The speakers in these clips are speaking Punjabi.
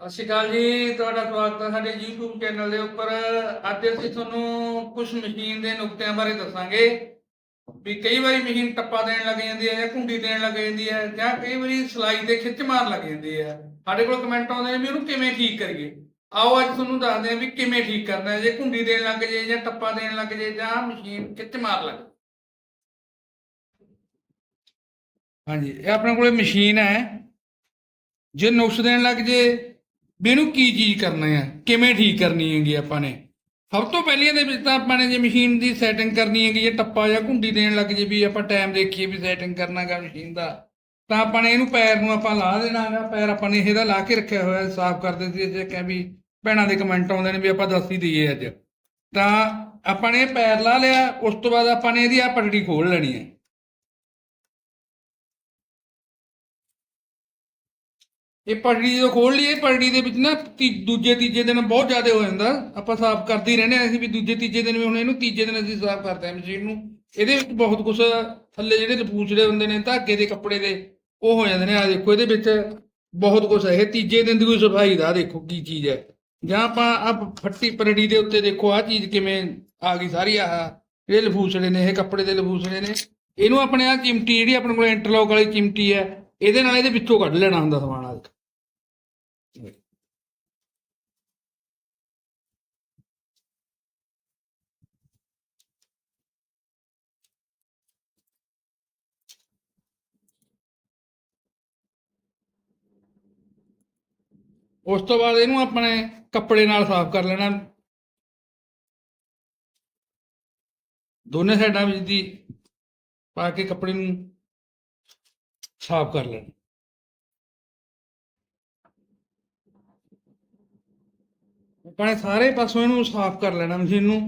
ਸਤਿ ਸ਼੍ਰੀ ਅਕਾਲ ਜੀ, ਤੁਹਾਡਾ ਸਵਾਗਤ ਹੈ ਸਾਡੇ YouTube ਚੈਨਲ ਦੇ ਉੱਪਰ। ਅੱਜ ਅਸੀਂ ਤੁਹਾਨੂੰ ਕੁਝ ਮਸ਼ੀਨ ਦੇ ਨੁਕਤਿਆਂ ਬਾਰੇ ਦੱਸਾਂਗੇ। ਵੀ ਕਈ ਵਾਰੀ ਮਸ਼ੀਨ ਟੱਪਾ ਦੇਣ ਲੱਗ ਜਾਂਦੀ ਹੈ ਜਾਂ ਘੁੰਡੀ ਦੇਣ ਲੱਗ ਜਾਂਦੀ ਹੈ ਜਾਂ ਕਈ ਵਾਰੀ ਸਲਾਈ ਦੇ ਖਿੱਚ ਮਾਰਨ ਲੱਗ ਜਾਂਦੀ ਹੈ। ਸਾਡੇ ਕੋਲ ਕਮੈਂਟ ਆਉਂਦੇ ਨੇ ਵੀ ਉਹਨੂੰ ਕਿਵੇਂ ਠੀਕ ਕਰੀਏ? ਆਓ ਅੱਜ ਤੁਹਾਨੂੰ ਦੱਸਦੇ ਹਾਂ ਵੀ ਕਿਵੇਂ ਠੀਕ ਕਰਨਾ ਹੈ। ਜੇ ਘੁੰਡੀ ਦੇਣ ਲੱਗ ਜੇ ਜਾਂ ਟੱਪਾ ਦੇਣ ਲੱਗ ਜੇ ਜਾਂ ਮਸ਼ੀਨ ਖਿੱਚ ਮਾਰ ਲੱਗ ਹਾਂਜੀ, ਇਹ ਆਪਣੇ ਕੋਲੇ ਮਸ਼ੀਨ ਹੈ। ਜੇ ਨੁਕਸ ਦੇਣ ਲੱਗ ਜੇ ਵੀ ਇਹਨੂੰ ਕੀ ਚੀਜ਼ ਕਰਨਾ ਹੈ ਕਿਵੇਂ ਠੀਕ ਕਰਨੀ ਹੈਗੀ ਆਪਾਂ ਨੇ? ਸਭ ਤੋਂ ਪਹਿਲੀਆਂ ਦੇ ਵਿੱਚ ਤਾਂ ਆਪਾਂ ਨੇ ਜੇ ਮਸ਼ੀਨ ਦੀ ਸੈਟਿੰਗ ਕਰਨੀ ਹੈਗੀ, ਜੇ ਟੱਪਾ ਜਾਂ ਘੁੰਡੀ ਦੇਣ ਲੱਗ ਜੇ ਵੀ ਆਪਾਂ ਟਾਈਮ ਦੇਖੀਏ ਵੀ ਸੈਟਿੰਗ ਕਰਨਾਗਾ ਮਸ਼ੀਨ ਦਾ, ਤਾਂ ਆਪਾਂ ਨੇ ਇਹਨੂੰ ਪੈਰ ਨੂੰ ਆਪਾਂ ਲਾ ਦੇਣਾ ਹੈਗਾ, ਪੈਰ ਆਪਾਂ ਨੇ ਇਹਦਾ ਲਾ ਕੇ ਰੱਖਿਆ ਹੋਇਆ, ਸਾਫ਼ ਕਰਦੇ ਸੀ ਜੇ ਕਹਿ ਵੀ ਭੈਣਾਂ ਦੇ ਕਮੈਂਟ ਆਉਂਦੇ ਨੇ ਵੀ ਆਪਾਂ ਦੱਸ ਹੀ ਦਈਏ ਅੱਜ। ਤਾਂ ਆਪਾਂ ਨੇ ਇਹ ਪੈਰ ਲਾ ਲਿਆ, ਉਸ ਤੋਂ ਬਾਅਦ ਆਪਾਂ ਨੇ ਇਹਦੀ ਆ ਪਟੜੀ ਖੋਲ ਲੈਣੀ ਹੈ। ਇਹ ਪਰੜੀ ਜਦੋਂ ਖੋਲ ਲਈ ਇਹ ਪਟੜੀ ਦੇ ਵਿੱਚ ਨਾ ਤੀ- ਦੂਜੇ, ਤੀਜੇ ਦਿਨ ਬਹੁਤ ਜ਼ਿਆਦਾ ਹੋ ਜਾਂਦਾ। ਆਪਾਂ ਸਾਫ਼ ਕਰਦੇ ਹੀ ਰਹਿੰਦੇ ਹਾਂ ਅਸੀਂ ਵੀ ਦੂਜੇ, ਤੀਜੇ ਦਿਨ ਵੀ ਹੁਣ ਇਹਨੂੰ ਤੀਜੇ ਦਿਨ ਅਸੀਂ ਸਾਫ਼ ਕਰਦੇ ਹਾਂ ਮਸ਼ੀਨ ਨੂੰ। ਇਹਦੇ ਵਿੱਚ ਬਹੁਤ ਕੁਝ ਥੱਲੇ ਜਿਹੜੇ ਲਪੂਚੜੇ ਹੁੰਦੇ ਨੇ, ਧਾਗੇ ਦੇ ਕੱਪੜੇ ਦੇ, ਉਹ ਹੋ ਜਾਂਦੇ ਨੇ। ਆ ਦੇਖੋ, ਇਹਦੇ ਵਿੱਚ ਬਹੁਤ ਕੁਝ ਹੈ। ਇਹ ਤੀਜੇ ਦਿਨ ਦੀ ਕੋਈ ਸਫ਼ਾਈ ਦਾ, ਆਹ ਦੇਖੋ ਕੀ ਚੀਜ਼ ਹੈ। ਜਾਂ ਆਪਾਂ ਆ ਫੱਟੀ ਪਰੜੀ ਦੇ ਉੱਤੇ ਦੇਖੋ ਆ ਚੀਜ਼ ਕਿਵੇਂ ਆ ਗਈ ਸਾਰੀ, ਆਹ ਇਹ ਲਫੂਸੜੇ ਨੇ, ਇਹ ਕੱਪੜੇ ਦੇ ਲਫੂਸੜੇ ਨੇ। ਇਹਨੂੰ ਆਪਣੇ ਆ ਚਿਮਟੀ ਜਿਹੜੀ ਆਪਣੇ ਕੋਲ ਇੰਟਰਲੌਕ ਵਾਲੀ ਚਿਮਟੀ ਹੈ, ਇਹਦੇ ਨਾਲ ਇਹਦੇ ਵਿੱਚੋਂ ਕੱਢ ਲੈਣਾ ਹੁੰਦਾ ਸਮਾਨ ਆ ਦੇਖੋ ਉਸ ਤੋਂ ਬਾਅਦ ਇਹਨੂੰ ਆਪਣੇ ਕੱਪੜੇ ਨਾਲ ਸਾਫ਼ ਕਰ ਲੈਣਾ। ਦੋਨੇ ਸਾਈਡਾਂ ਵਿੱਚ ਦੀ ਪਾ ਕੇ ਕੱਪੜੇ ਨੂੰ ਸਾਫ਼ ਕਰ ਲੈਣਾ। ਆਪਾਂ ਨੇ ਸਾਰੇ ਪਾਸੋਂ ਇਹਨੂੰ ਸਾਫ਼ ਕਰ ਲੈਣਾ ਮਸ਼ੀਨ ਨੂੰ।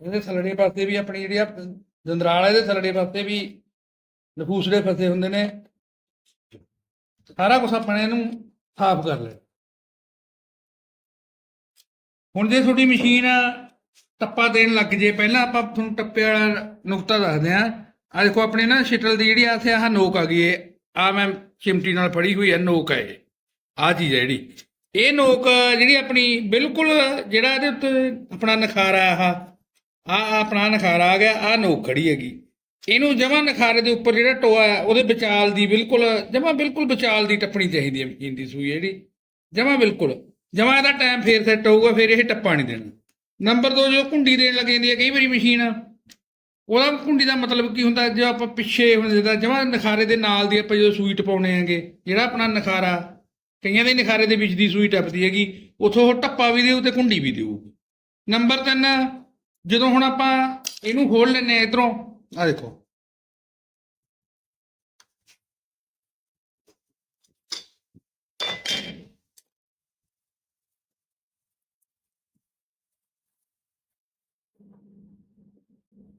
ਇਹਦੇ ਥੱਲੜੇ ਪਾਸੇ ਵੀ ਆਪਣੀ ਜਿਹੜੀ ਆ, ਜੰਦਰਾਲ ਹੈ ਇਹਦੇ ਥੱਲੜੇ ਪਾਸੇ ਵੀ ਨਫੂਸੜੇ ਫਸੇ ਹੁੰਦੇ ਨੇ। ਸਾਰਾ ਕੁਝ ਆਪਾਂ ਨੇ ਇਹਨੂੰ ਸਾਫ਼ ਕਰ ਲੈ। ਹੁਣ ਜੇ ਤੁਹਾਡੀ ਮਸ਼ੀਨ ਟੱਪਾ ਦੇਣ ਲੱਗ ਜੇ, ਪਹਿਲਾਂ ਆਪਾਂ ਤੁਹਾਨੂੰ ਟੱਪੇ ਵਾਲਾ ਨੁਕਤਾ ਦੱਸਦੇ ਆਂ ਆ ਦੇਖੋ, ਆਪਣੇ ਨਾ ਸ਼ਟਲ ਦੀ ਜਿਹੜੀ ਆਥੇ ਆਹ ਨੋਕ ਆ ਗਈ ਏ ਆ ਮੈਂ ਚਿਮਟੀ ਨਾਲ ਫੜੀ ਹੋਈ ਹੈ ਨੋਕ ਹੈ ਆ ਚੀਜ਼ ਹੈ ਜਿਹੜੀ। ਇਹ ਨੋਕ ਜਿਹੜੀ ਆਪਣੀ ਬਿਲਕੁਲ ਜਿਹੜਾ ਇਹਦੇ ਉੱਤੇ ਆਪਣਾ ਨਖਾਰਾ ਆਹ ਆ ਆਪਣਾ ਨਖਾਰਾ ਆ ਗਿਆ ਆ ਨੋਕ ਖੜੀ ਹੈਗੀ। ਇਹਨੂੰ ਜਮਾ ਨਖਾਰੇ ਦੇ ਉੱਪਰ ਜਿਹੜਾ ਟੋਆ ਹੈ ਉਹਦੇ ਵਿਚਾਲ ਦੀ ਬਿਲਕੁਲ, ਜਮਾ ਬਿਲਕੁਲ ਵਿਚਾਲ ਦੀ ਟੱਪਣੀ ਚਾਹੀਦੀ ਹੈ ਮਸ਼ੀਨ ਦੀ ਸੂਈ ਜਿਹੜੀ। ਜਮਾ ਬਿਲਕੁਲ। ਜਮਾ ਇਹਦਾ ਟਾਈਮ ਫੇਰ ਸੈੱਟ ਹੋਊਗਾ, ਫਿਰ ਇਹ ਟੱਪਾ ਨਹੀਂ ਦੇਣਾ। ਨੰਬਰ 2 ਜੋ ਕੁੰਡੀ ਦੇਣ ਲੱਗ ਜਾਂਦੀ ਹੈ ਕਈ ਵਾਰੀ ਮਸ਼ੀਨ ਉਹਦਾ ਘੁੰਡੀ ਦਾ ਮਤਲਬ ਕੀ ਹੁੰਦਾ, ਜੇ ਆਪਾਂ ਪਿੱਛੇ ਹੁਣ ਜਿਹਦਾ ਜਮਾ ਨਖਾਰੇ ਦੇ ਨਾਲ ਦੀ ਆਪਾਂ ਜਦੋਂ ਸੂਈ ਟਪਾਉਣੇ ਆਂਗੇ, ਜਿਹੜਾ ਆਪਣਾ ਨਖਾਰਾ, ਕਈਆਂ ਦੇ ਨਖਾਰੇ ਦੇ ਵਿੱਚ ਦੀ ਸੂਈ ਟੱਪਦੀ ਹੈਗੀ, ਉਥੋਂ ਉਹ ਟੱਪਾ ਵੀ ਦੇਊ ਤੇ ਕੁੰਡੀ ਵੀ ਦੇਊ। ਨੰਬਰ 3 ਜਦੋਂ ਹੁਣ ਆਪਾਂ ਇਹਨੂੰ ਖੋਲ ਲੈਨੇ ਆ ਇਧਰੋਂ ਆ ਦੇਖੋ।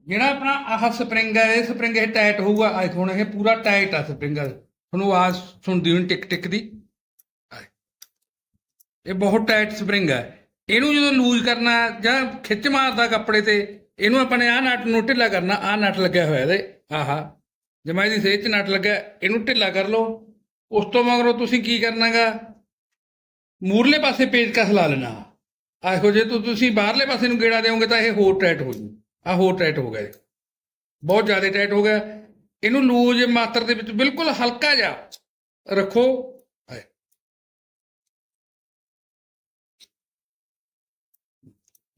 ਜਿਹੜਾ ਆਪਣਾ ਆਹ ਸਪਰਿੰਗ ਹੈ, ਇਹ ਸਪਰਿੰਗ ਇਹ ਟਾਈਟ ਹੋਊਗਾ। ਆ ਹੁਣ ਇਹ ਪੂਰਾ ਟਾਈਟ ਆ ਸਪਰਿੰਗ ਤੁਹਾਨੂੰ ਆਵਾਜ਼ ਸੁਣਦੀ ਹੋਣੀ ਟਿਕ ਟਿਕ ਦੀ ਇਹ ਬਹੁਤ ਟਾਈਟ ਸਪਰਿੰਗ ਹੈ ਇਹਨੂੰ ਜਦੋਂ ਲੂਜ਼ ਕਰਨਾ ਜਾਂ ਖਿੱਚ ਮਾਰਦਾ ਕੱਪੜੇ ਤੇ, ਇਹਨੂੰ ਆਪਾਂ ਨੇ ਆਹ ਨਟ ਨੂੰ ਢਿੱਲਾ ਕਰਨਾ, ਆਹ ਨਟ ਲੱਗਿਆ ਹੋਇਆ ਇਹਦੇ। ਆਹਾ। ਜਮਾ ਇਹਦੀ ਸੇਚ ਨਟ ਲੱਗਿਆ, ਇਹਨੂੰ ਢਿੱਲਾ ਕਰ ਲਓ। ਉਸ ਤੋਂ ਮਗਰੋਂ ਤੁਸੀਂ ਕੀ ਕਰਨਾਗਾ? ਮੂਰਲੇ ਪਾਸੇ ਪੇਚਕਸ ਲਾ ਲੈਣਾ। ਆਹੋ ਜੇ ਤੁਸੀਂ ਬਾਹਰਲੇ ਪਾਸੇ ਨੂੰ ਗੇੜਾ ਦੇਵੋਗੇ ਤਾਂ ਇਹ ਹੋਰ ਟਾਈਟ ਹੋ ਜੂ। ਆ ਹੋਰ ਟਾਈਟ ਹੋ ਗਿਆ ਬਹੁਤ ਜ਼ਿਆਦਾ ਟਾਈਟ ਹੋ ਗਿਆ। ਇਹਨੂੰ ਲੂਜ਼ ਮਾਤਰ ਦੇ ਵਿੱਚ ਬਿਲਕੁਲ ਹਲਕਾ ਜਿਹਾ ਰੱਖੋ।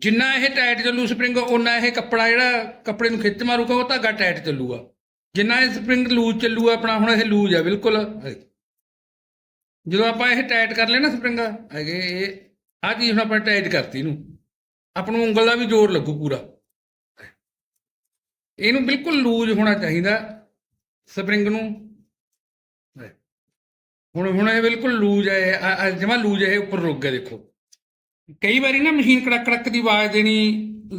ਜਿੰਨਾ ਇਹ ਟਾਈਟ ਚੱਲੂ ਸਪਰਿੰਗ ਉਹਨਾਂ ਇਹ ਕੱਪੜਾ ਜਿਹੜਾ ਕੱਪੜੇ ਨੂੰ ਖਿੱਚ ਮਾਰੂਗਾ, ਉਹ ਧਾਗਾ ਟਾਈਟ ਚੱਲੂਗਾ। ਜਿੰਨਾ ਇਹ ਸਪਰਿੰਗ ਲੂਜ਼ ਚੱਲੂਗਾ, ਆਪਣਾ ਹੁਣ ਇਹ ਲੂਜ਼ ਆ, ਬਿਲਕੁਲ। ਆਏ। ਜਦੋਂ ਆਪਾਂ ਇਹ ਟਾਈਟ ਕਰ ਲਿਆ ਨਾ ਸਪਰਿੰਗ ਹੈਗੇ ਇਹ ਆ ਚੀਜ਼ ਹੁਣ ਆਪਾਂ ਟਾਈਟ ਕਰਤੀ ਇਹਨੂੰ। ਆਪਾਂ ਨੂੰ ਉਂਗਲ ਦਾ ਵੀ ਜ਼ੋਰ ਲੱਗੂ ਪੂਰਾ। ਇਹਨੂੰ ਬਿਲਕੁਲ ਲੂਜ਼ ਹੋਣਾ ਚਾਹੀਦਾ ਸਪਰਿੰਗ ਨੂੰ। ਹੁਣ ਹੁਣ ਇਹ ਬਿਲਕੁਲ ਲੂਜ਼ ਹੈ ਜਮਾ ਲੂਜ਼ ਹੈ, ਇਹ ਉੱਪਰ ਰੁਕ ਗਿਆ, ਦੇਖੋ। ਕਈ ਵਾਰੀ ਨਾ ਮਸ਼ੀਨ ਕੜਕ ਕੜਕ ਦੀ ਆਵਾਜ਼ ਦੇਣੀ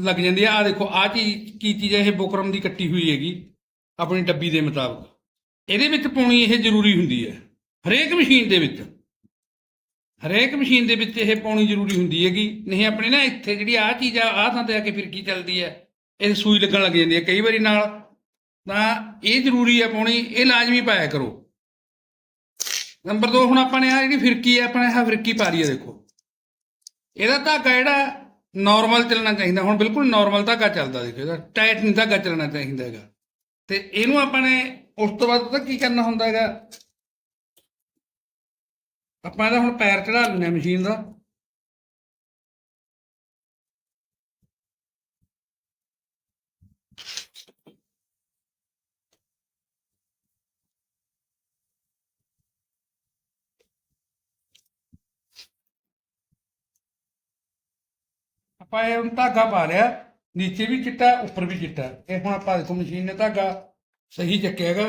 ਲੱਗ ਜਾਂਦੀ ਆ ਆ ਦੇਖੋ ਆ ਚੀਜ਼, ਕੀ ਚੀਜ਼ ਹੈ, ਇਹ ਬੁਕਰਮ ਦੀ ਕੱਟੀ ਹੋਈ ਹੈਗੀ, ਆਪਣੀ ਡੱਬੀ ਦੇ ਮੁਤਾਬਕ। ਇਹਦੇ ਵਿੱਚ ਪਾਉਣੀ ਇਹ ਜ਼ਰੂਰੀ ਹੁੰਦੀ ਹੈ, ਹਰੇਕ ਮਸ਼ੀਨ ਦੇ ਵਿੱਚ। ਹਰੇਕ ਮਸ਼ੀਨ ਦੇ ਵਿੱਚ ਇਹ ਪਾਉਣੀ ਜ਼ਰੂਰੀ ਹੁੰਦੀ ਹੈਗੀ। ਨਹੀਂ, ਆਪਣੇ ਨਾ ਇੱਥੇ ਜਿਹੜੀ ਆਹ ਚੀਜ਼ ਆ, ਆਹ ਥਾਂ ਤੇ ਆ ਕੇ ਫਿਰ ਕੀ ਚੱਲਦੀ ਹੈ? ਇਹ ਸੂਈ ਲੱਗਣ ਲੱਗ ਜਾਂਦੀ ਹੈ ਕਈ ਵਾਰੀ ਨਾਲ। ਤਾਂ ਇਹ ਜ਼ਰੂਰੀ ਹੈ ਪਾਉਣੀ ਇਹ ਲਾਜ਼ਮੀ ਪਾਇਆ ਕਰੋ। ਨੰਬਰ 2 ਹੁਣ ਆਪਾਂ ਨੇ ਆ ਜਿਹੜੀ ਫਿਰਕੀ ਹੈ ਆਪਣੇ ਆਹ ਫਿਰਕੀ ਪਾ ਰਹੀ ਹੈ ਦੇਖੋ। ਇਹਦਾ ਧਾਗਾ ਜਿਹੜਾ ਨਾਰਮਲ ਚੱਲਣਾ ਚਾਹੀਦਾ, ਹੁਣ ਬਿਲਕੁਲ ਨਾਰਮਲ ਧਾਗਾ ਚੱਲਦਾ ਦੇਖੋ ਇਹਦਾ ਟਾਈਟ ਨਹੀਂ ਧਾਗਾ ਚੱਲਣਾ ਚਾਹੀਦਾ ਹੈਗਾ। ਤੇ ਇਹਨੂੰ ਆਪਾਂ ਨੇ ਉਸ ਤੋਂ ਬਾਅਦ ਪਤਾ ਕੀ ਕਰਨਾ ਹੁੰਦਾ ਹੈਗਾ? ਆਪਾਂ ਇਹਦਾ ਹੁਣ ਪੈਰ ਚੜਾ ਲੈਂਦੇ ਹਾਂ ਮਸ਼ੀਨ ਦਾ। ਆਪਾਂ ਇਹ ਹੁਣ ਧਾਗਾ ਪਾ ਲਿਆ, ਨੀਚੇ ਵੀ ਚਿੱਟਾ ਉੱਪਰ ਵੀ ਚਿੱਟਾ ਇਹ ਹੁਣ ਆਪਾਂ ਦੇਖੋ ਮਸ਼ੀਨ ਨੇ ਧਾਗਾ ਸਹੀ ਚੱਕਿਆ ਹੈਗਾ।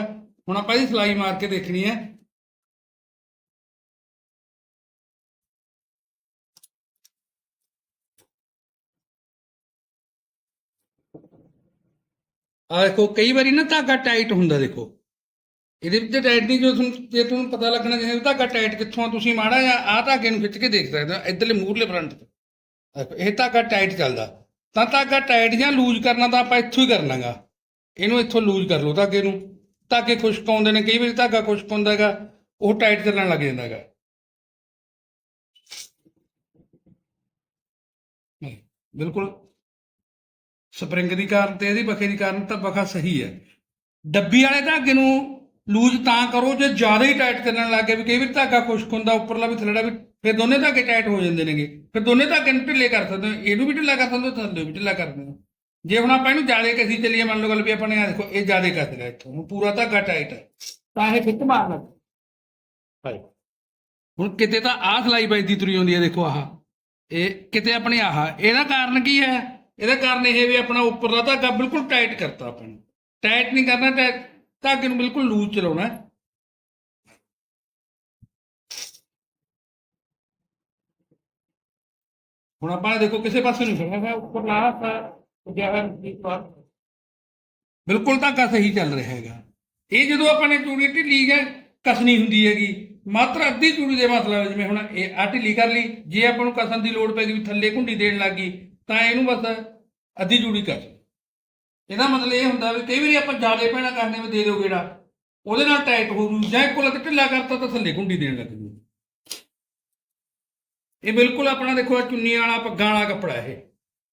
ਹੁਣ ਆਪਾਂ ਇਹਦੀ ਸਲਾਈ ਮਾਰ ਕੇ ਦੇਖਣੀ ਹੈ। ਆ ਦੇਖੋ, ਕਈ ਵਾਰੀ ਨਾ ਧਾਗਾ ਟਾਈਟ ਹੁੰਦਾ ਦੇਖੋ। ਇਹਦੇ ਵਿੱਚ ਟਾਈਟ ਨਹੀਂ, ਜੋ ਤੁਹਾਨੂੰ ਜੇ ਤੁਹਾਨੂੰ ਪਤਾ ਲੱਗਣਾ ਚਾਹੀਦਾ ਧਾਗਾ ਟਾਈਟ ਕਿੱਥੋਂ ਆ, ਤੁਸੀਂ ਮਾੜਾ ਜਾਂ ਆਹ ਧਾਗੇ ਨੂੰ ਖਿੱਚ ਕੇ ਦੇਖ ਸਕਦੇ ਹੋ, ਇਧਰਲੇ ਮੂਹਰਲੇ ਫਰੰਟ ਤੇ। ਇਹ ਧਾਗਾ ਟਾਈਟ ਚੱਲਦਾ। ਤਾਂ ਧਾਗਾ ਟਾਈਟ ਜਾਂ ਲੂਜ਼ ਕਰਨਾ ਤਾਂ ਆਪਾਂ ਇੱਥੋਂ ਹੀ ਕਰਨਾਗਾ। ਇਹਨੂੰ ਇੱਥੋਂ ਲੂਜ਼ ਕਰ ਲਓ ਧਾਗੇ ਨੂੰ। ਧਾਗੇ ਖੁਸ਼ਕ ਆਉਂਦੇ ਨੇ, ਕਈ ਵਾਰੀ ਧਾਗਾ ਖੁਸ਼ਕ ਹੁੰਦਾ ਹੈਗਾ, ਉਹ ਟਾਈਟ ਚੱਲਣ ਲੱਗ ਜਾਂਦਾ ਹੈਗਾ। ਬਿਲਕੁਲ। ਸਪਰਿੰਗ ਦੀ ਕਾਰਨ ਤੇ ਇਹਦੀ ਬਖੇ ਦੀ ਕਾਰਨ ਤਾਂ ਬਖਾ ਸਹੀ ਹੈ। ਡੱਬੀ ਵਾਲੇ ਧਾਗੇ ਨੂੰ ਲੂਜ਼ ਤਾਂ ਕਰੋ ਜੇ ਜ਼ਿਆਦਾ ਹੀ ਟਾਈਟ ਚੱਲਣ ਲੱਗ ਵੀ ਕਈ ਵਾਰ ਧਾਗਾ ਖੁਸ਼ਕ ਹੁੰਦਾ ਉੱਪਰਲਾ ਵੀ ਥੱਲੜਾ ਵੀ ਫਿਰ ਦੋਨੇ ਧਾਗੇ ਟਾਈਟ ਹੋ ਜਾਂਦੇ ਨੇਗੇ। ਫਿਰ ਦੋਨੇ ਧਾਗੇ ਨੂੰ ਢਿੱਲੇ ਕਰ ਸਕਦੇ ਹੋ। ਇਹਨੂੰ ਵੀ ਢਿੱਲਾ ਕਰ ਸਕਦੇ ਹੋ ਥੱਲੇ ਵੀ ਢਿੱਲਾ ਕਰ ਸਕਦੇ ਹੋ। ਜੇ ਹੁਣ ਆਪਾਂ ਇਹਨੂੰ ਜ਼ਿਆਦਾ ਕਸੀ ਚੱਲੀਏ ਮੰਨ ਲਓ ਗੱਲ ਵੀ ਆਪਾਂ ਨੇ ਆ ਦੇਖੋ ਇਹ ਜ਼ਿਆਦਾ ਕੱਸ ਰਿਹਾ ਇੱਥੋਂ। ਹੁਣ ਪੂਰਾ ਧਾਗਾ ਟਾਈਟ ਹੈ। ਤਾਂ ਇਹ ਫਿੱਟ ਮਾਰਨਾ ਹਾਈ ਹੁਣ ਕਿਤੇ ਤਾਂ ਆਹ ਸਲਾਈ ਵੱਜਦੀ ਤੁਰੀ ਆਉਂਦੀ ਹੈ ਦੇਖੋ ਆਹ। ਇਹ ਕਿਤੇ ਆਪਣੀ ਆਹ। ਇਹਦਾ ਕਾਰਨ ਕੀ ਹੈ? ਇਹਦਾ ਕਾਰਨ ਇਹ ਵੀ ਆਪਣਾ ਉੱਪਰਲਾ ਧਾਗਾ ਬਿਲਕੁਲ ਟਾਈਟ ਕਰਤਾ ਆਪਾਂ ਨੇ। ਟਾਈਟ ਨਹੀਂ ਕਰਨਾ ਟਾਈਟ ਧਾਗੇ ਨੂੰ ਬਿਲਕੁਲ ਲੂਜ਼ ਚਲਾਉਣਾ ਹੈ। ਹੁਣ ਆਪਾਂ ਦੇਖੋ, ਕਿਸੇ ਪਾਸੇ ਨਹੀਂ ਖੜਿਆ ਹੈ, ਉੱਪਰ ਲਾ ਤਾਂ ਜ਼ਿਆਦਾ ਬਿਲਕੁਲ ਧਾਗਾ ਸਹੀ ਚੱਲ ਰਿਹਾ ਹੈਗਾ। ਇਹ ਜਦੋਂ ਆਪਾਂ ਨੇ ਚੂੜੀ ਢਿੱਲੀ ਹੈ, ਕਸਣੀ ਹੁੰਦੀ ਹੈਗੀ। ਮਾਤਰ ਅੱਧੀ ਚੂੜੀ ਦੇ ਮਤਲਬ ਜਿਵੇਂ ਹੁਣ ਇਹ ਆ ਢਿੱਲੀ ਕਰ ਲਈ, ਜੇ ਆਪਾਂ ਨੂੰ ਕਸਣ ਦੀ ਲੋੜ ਪੈ ਗਈ ਵੀ ਥੱਲੇ ਘੁੰਡੀ ਦੇਣ ਲੱਗੀ ਤਾਂ ਇਹਨੂੰ ਬਸ ਅੱਧੀ ਚੂੜੀ ਕਰ ਇਹਦਾ ਮਤਲਬ ਇਹ ਹੁੰਦਾ ਵੀ ਕਈ ਵਾਰੀ ਆਪਾਂ ਜ਼ਿਆਦਾ ਪੈਣਾ ਕਰਦੇ ਵਿੱਚ ਦੇ ਦਿਓ ਗੇੜਾ, ਉਹਦੇ ਨਾਲ ਟਾਈਟ ਹੋ ਜੂ, ਜਾਂ ਕੋਲ ਤੇ ਢਿੱਲਾ ਕਰਤਾ ਤਾਂ ਥੱਲੇ ਘੁੰਡੀ ਦੇਣ ਲੱਗ ਜੂ। ਇਹ ਬਿਲਕੁਲ ਆਪਣਾ ਦੇਖੋ ਆਹ ਚੁੰਨੀ ਵਾਲਾ ਪੱਗਾਂ ਵਾਲਾ ਕੱਪੜਾ ਇਹ।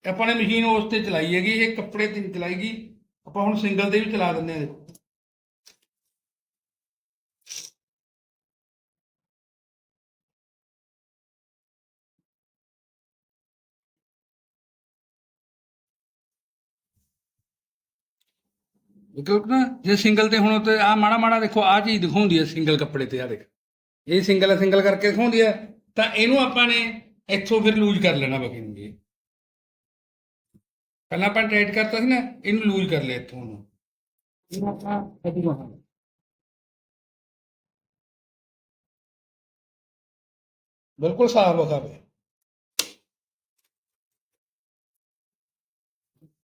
ਆਪਾਂ ਨੇ ਮਸ਼ੀਨ ਉਸ ਤੇ ਚਲਾਈ ਹੈਗੀ, ਇਹ ਕੱਪੜੇ ਤੇ ਨਹੀਂ ਚਲਾਈਗੀ ਆਪਾਂ ਹੁਣ ਸਿੰਗਲ ਤੇ ਵੀ ਚਲਾ ਦਿੰਦੇ ਆ ਦੇਖੋ। ਕਿਉਂਕਿ ਨਾ ਜੇ ਸਿੰਗਲ ਤੇ ਹੁਣ ਤੇ ਆ ਮਾੜਾ ਮਾੜਾ ਦੇਖੋ ਆ ਚੀਜ਼ ਦਿਖਾਉਂਦੀ ਹੈ ਸਿੰਗਲ ਕੱਪੜੇ ਤੇ ਆ ਦੇਖ। ਇਹ ਸਿੰਗਲ ਹੈ ਸਿੰਗਲ ਕਰਕੇ ਦਿਖਾਉਂਦੀ ਹੈ, ਤਾਂ ਇਹਨੂੰ ਆਪਾਂ ਨੇ ਇੱਥੋਂ ਫਿਰ ਲੂਜ਼ ਕਰ ਲੈਣਾ ਬਕੀ ਨੂੰ ਜੀ ਪਹਿਲਾਂ ਆਪਾਂ ਟਾਈਟ ਕਰਤਾ ਸੀ ਨਾ, ਇਹਨੂੰ ਲੂਜ਼ ਕਰ ਲਿਆ ਇੱਥੋਂ ਨੂੰ ਇਹਨੂੰ ਆਪਾਂ ਕਦੀ ਮਾਰਾਂਗੇ ਬਿਲਕੁਲ ਸਾਫ਼ ਬਖਾਵੇ